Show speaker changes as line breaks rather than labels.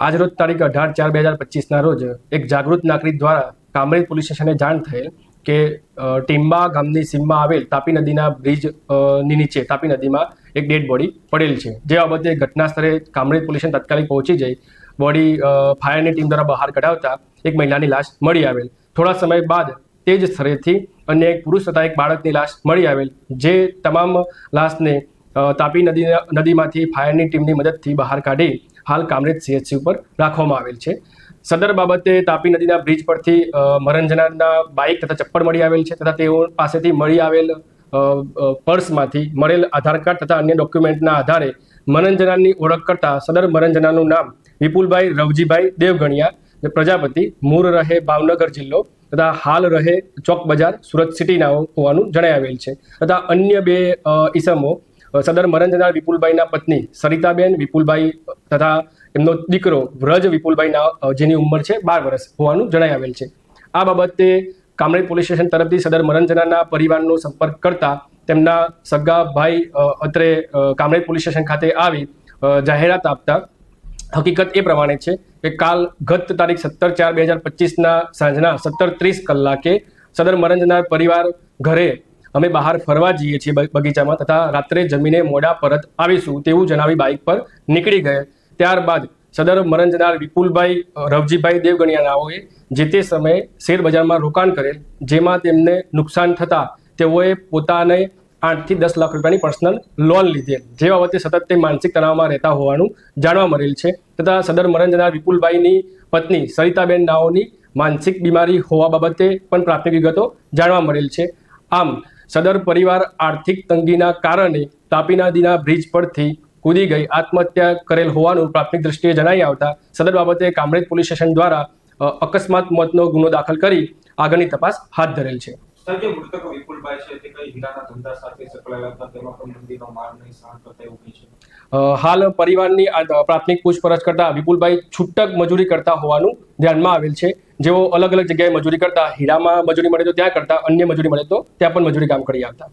આજરોજ તારીખ અઢાર ચાર બે હજાર પચીસના રોજ એક જાગૃત નાગરિક દ્વારા કામરેજ પોલીસ સ્ટેશને જાણ થયેલ કે ટીમ્બા ગામની સીમમાં આવેલ તાપી નદીના બ્રિજની નીચે, તાપી નદીમાં એક ડેડ બોડી પડેલ છે. જે બાબતે ઘટના સ્થળે કામરેજ પોલીસ તાત્કાલિક પહોંચી જઈ બોડી ફાયરની ટીમ દ્વારા બહાર કઢાવતા એક મહિલાની લાશ મળી આવેલ. થોડા સમય બાદ તે જ સ્થળેથી અન્ય એક પુરુષ તથા એક બાળકની લાશ મળી આવેલ. જે તમામ લાશને તાપી નદી, નદીમાંથી ફાયરની ટીમની મદદથી બહાર કાઢી હાલ કામરેજ સીએચસી ઉપર રાખવામાં આવેલ છે. સદર બાબતે તાપી નદીના બ્રિજ પરથી મરણજનારના મરણ જનારના બાઇક તથા ચપ્પલ મળી આવેલ છે તથા તેઓ પાસેથી મળી આવેલ પર્સમાંથી મળેલ આધાર કાર્ડ તથા અન્ય ડોક્યુમેન્ટના આધારે મરણ ઓળખ કરતા સદર મરણજનારનું નામ વિપુલભાઈ રવજીભાઈ દેવગણિયા પ્રજાપતિ મૂળ રહે ભાવનગર જિલ્લો તથા હાલ રહે ચોક બજાર સુરત સિટીના હોવાનું જણાઈ આવેલ છે. તથા અન્ય બે ઈસમો સદર મરણ જનાર વિપુલભાઈના પત્ની સરિતાબેન વિપુલભાઈ તથા એમનો દીકરો વ્રજ વિપુલભાઈના જેની ઉંમર છે બાર વર્ષ હોવાનું જણાઈ આવેલ છે. આ બાબતે કામરેજ પોલીસ સ્ટેશન તરફથી સદર મરણ પરિવારનો સંપર્ક કરતા તેમના સગા ભાઈ અત્રે કામરેજ પોલીસ સ્ટેશન ખાતે આવી જાહેરાત આપતા. હકીકત એ પ્રમાણે છે કે કાલ ગત તારીખ સત્તર ચાર બે હજાર પચીસના સાંજના સત્તર ત્રીસ કલાકે સદર મરંજનાર પરિવાર ઘરે અમે બહાર ફરવા જઈએ છીએ બગીચામાં તથા રાત્રે જમીને મોડા પરત આવીશું તેવું જણાવી બાઇક પર નીકળી ગયે. ત્યારબાદ સદર મરંજનાર વિપુલભાઈ રવજીભાઈ દેવગણિયાનાઓએ જે તે સમયે શેરબજારમાં રોકાણ કરેલ, જેમાં તેમને નુકસાન થતાં તેઓએ પોતાને આઠથી દસ લાખ રૂપિયાની પર્સનલ લોન લીધેલ, જે બાબતે સતત તે માનસિક તણાવમાં રહેતા હોવાનું જાણવા મળેલ છે. તથા સદર મરંજનાર વિપુલભાઈની પત્ની સરિતાબેન નાઓની માનસિક બીમારી હોવા બાબતે પણ પ્રાથમિક વિગતો જાણવા મળેલ છે. આમ સદર પરિવાર આર્થિક તંગીના કારણે તાપી નદીના બ્રિજ પરથી કૂદી ગઈ આત્મહત્યા કરેલ હોવાનું પ્રાથમિક દ્રષ્ટિએ જણાઈ આવતા સદર બાબતે કામરેજ પોલીસ સ્ટેશન દ્વારા અકસ્માત મોતનો ગુનો દાખલ કરી આગળની તપાસ હાથ ધરેલ છે.
જે મૃતક વિપુલભાઈ છે તે કઈ હીરાના ધંધા સાથે સંકળાયેલા હતા? તેમાં પણ મંદીનો માર નહીં સહન કરતા એવું છે?
હાલ પરિવારની પ્રાથમિક પૂછપરછ કરતા વિપુલભાઈ છૂટક મજૂરી કરતા હોવાનું ધ્યાનમાં આવેલ છે. જેઓ અલગ અલગ જગ્યાએ મજૂરી કરતા, હીરામાં મજૂરી મળે તો ત્યાં કરતા, અન્ય મજૂરી મળે તો ત્યાં પણ મજૂરી કામ કરી આવતા.